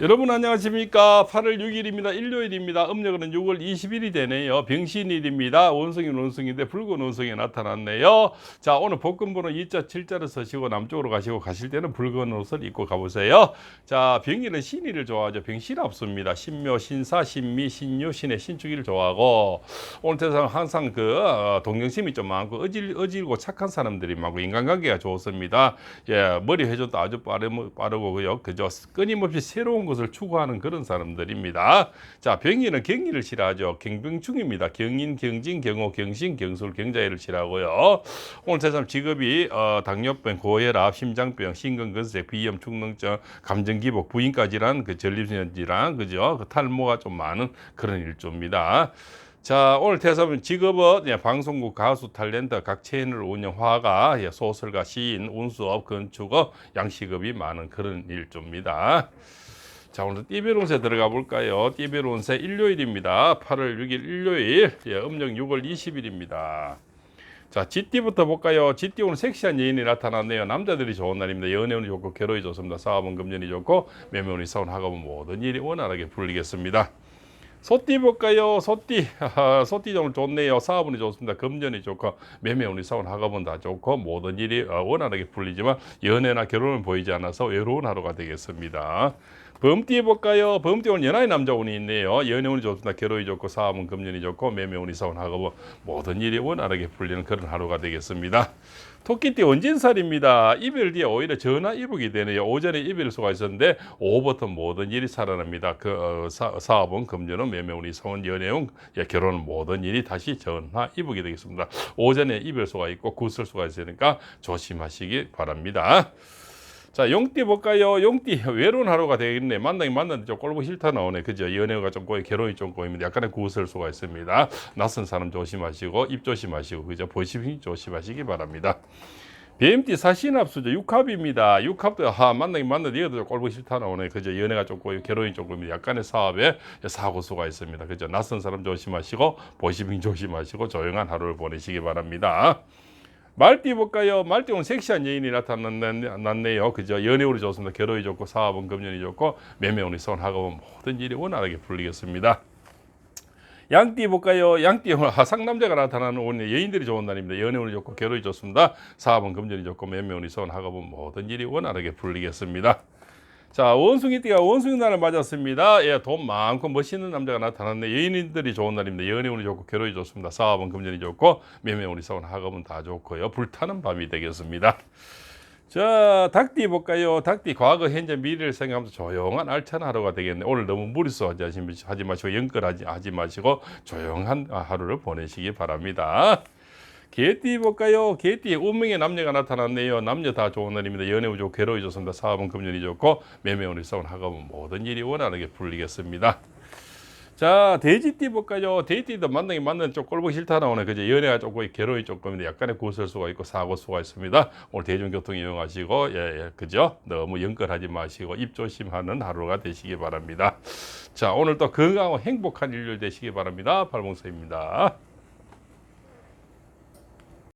여러분 안녕하십니까? 8월 6일입니다. 일요일입니다. 음력은 6월 20일이 되네요. 병신일입니다. 원성인 원성인데 붉은 원성이 나타났네요. 자 오늘 복근번호 2자 7자를 서시고 남쪽으로 가시고 가실 때는 붉은 옷을 입고 가보세요. 자 병일은 신의를 좋아하죠. 병신 없습니다. 신묘 신사 신미 신유 신의 신축일을 좋아하고 오늘 세상 항상 그 어, 동정심이 좀 많고 어질, 어질고 착한 사람들이 많고 인간관계가 좋습니다. 예 머리 회전도 아주 빠르, 빠르고요 그죠 끊임없이 새로운 것을 추구하는 그런 사람들입니다. 자, 병인은 경리를 싫어하죠. 경병충입니다. 경인, 경진, 경호, 경신, 경술, 경자회를 싫어하고요. 오늘 세상 직업이 어, 당뇨병, 고혈압, 심장병, 심근근색, 비염, 축농증, 감정기복, 부인까지란 그 전립선 질환, 그죠? 그 탈모가 좀 많은 그런 일조입니다. 자 오늘 대사분 직업은 예, 방송국 가수 탤런트 각 채널 운영 화가 예, 소설가 시인 운수업 건축업 양식업이 많은 그런 일조입니다. 자 오늘 띠베론세 들어가 볼까요? 띠베론세 일요일입니다. 8월 6일 일요일 예, 음력 6월 20일입니다. 자, GT부터 볼까요? GT 오늘 섹시한 여인이 나타났네요. 남자들이 좋은 날입니다. 연애운이 좋고 결혼이 좋습니다. 사업은 금전이 좋고 매매운이 사원 학업은 모든 일이 원활하게 풀리겠습니다. 소띠 볼까요? 소띠, 하하, 소띠 오늘 좋네요. 사업운이 좋습니다. 금전이 좋고 매매운이 사원 학업은 다 좋고 모든 일이 어, 원활하게 풀리지만 연애나 결혼은 보이지 않아서 외로운 하루가 되겠습니다. 범띠 볼까요? 범띠 오늘 연하의 남자운이 있네요. 연애운이 좋습니다. 결혼이 좋고 사업은 금전이 좋고 매매운이 사원 학업은 모든 일이 원활하게 풀리는 그런 하루가 되겠습니다. 토끼띠 원진살입니다. 이별 뒤에 오히려 전화 이북이 되네요. 오전에 이별수가 있었는데 오후부터 모든 일이 살아납니다. 그 어, 사, 사업은 금전은 매매운이 사원 연애운 예, 결혼은 모든 일이 다시 전화 이북이 되겠습니다. 오전에 이별수가 있고 구설수가 있으니까 조심하시기 바랍니다. 자, 용띠 볼까요? 용띠 외로운 하루가 되겠네. 만나긴 만났는데 좀 꼴보기 싫다 나오네. 그죠? 연애가 좀 꼬이, 결혼이 좀 꼬입니다. 약간의 구설수가 있습니다. 낯선 사람 조심하시고, 입 조심하시고, 그죠? 보시빙 조심하시기 바랍니다. BMT 사신합수죠. 육합입니다. 육합도 하 만나긴 만나는데 이것도 좀 꼴보기 싫다 나오네. 그죠? 연애가 좀 꼬이고, 결혼이 좀 꼬입니다. 약간의 사업에 사고 수가 있습니다. 그죠? 낯선 사람 조심하시고, 보시빙 조심하시고, 조용한 하루를 보내시기 바랍니다. 말띠 볼까요? 말띠 오늘 섹시한 여인이 나타났네요. 그죠? 연애운이 좋습니다. 결혼이 좋고 사업은 금전이 좋고 매매운이 선 학업은 모든 일이 원활하게 풀리겠습니다. 양띠 볼까요? 양띠 오늘 상남자가 나타나는 오늘 여인들이 좋은 날입니다. 연애운이 좋고 결혼이 좋습니다. 사업은 금전이 좋고 매매운이 선 학업은 모든 일이 원활하게 풀리겠습니다. 자, 원숭이 띠가 원숭이 날을 맞았습니다. 예, 돈 많고 멋있는 남자가 나타났네. 여인들이 좋은 날입니다. 연애 운이 좋고 결혼이 좋습니다. 사업은 금전이 좋고 매매 운이 사원 학업은 다 좋고요. 불타는 밤이 되겠습니다. 자, 닭띠 볼까요? 닭띠 과거, 현재, 미래를 생각하면서 조용한 알찬 하루가 되겠네. 오늘 너무 무리수 하지 하지 마시고 연끌하지 하지 마시고 조용한 하루를 보내시기 바랍니다. 개띠 볼까요? 개띠 운명의 남녀가 나타났네요. 남녀 다 좋은 날입니다. 연애운 좋고 괴로이 좋습니다. 사업은 금전이 좋고 매매운이 싸운 학업은 모든 일이 원활하게 풀리겠습니다. 자, 돼지띠 볼까요? 돼지띠도 만나긴 만나는 좀 꼴보기 싫다 나오네. 그죠? 연애가 조금, 괴로움이 조금, 약간의 구설수가 있고 사고수가 있습니다. 오늘 대중교통 이용하시고, 예, 예, 그죠? 너무 연끌하지 마시고, 입 조심하는 하루가 되시기 바랍니다. 자, 오늘 또 건강하고 행복한 일요일 되시기 바랍니다. 발봉서입니다.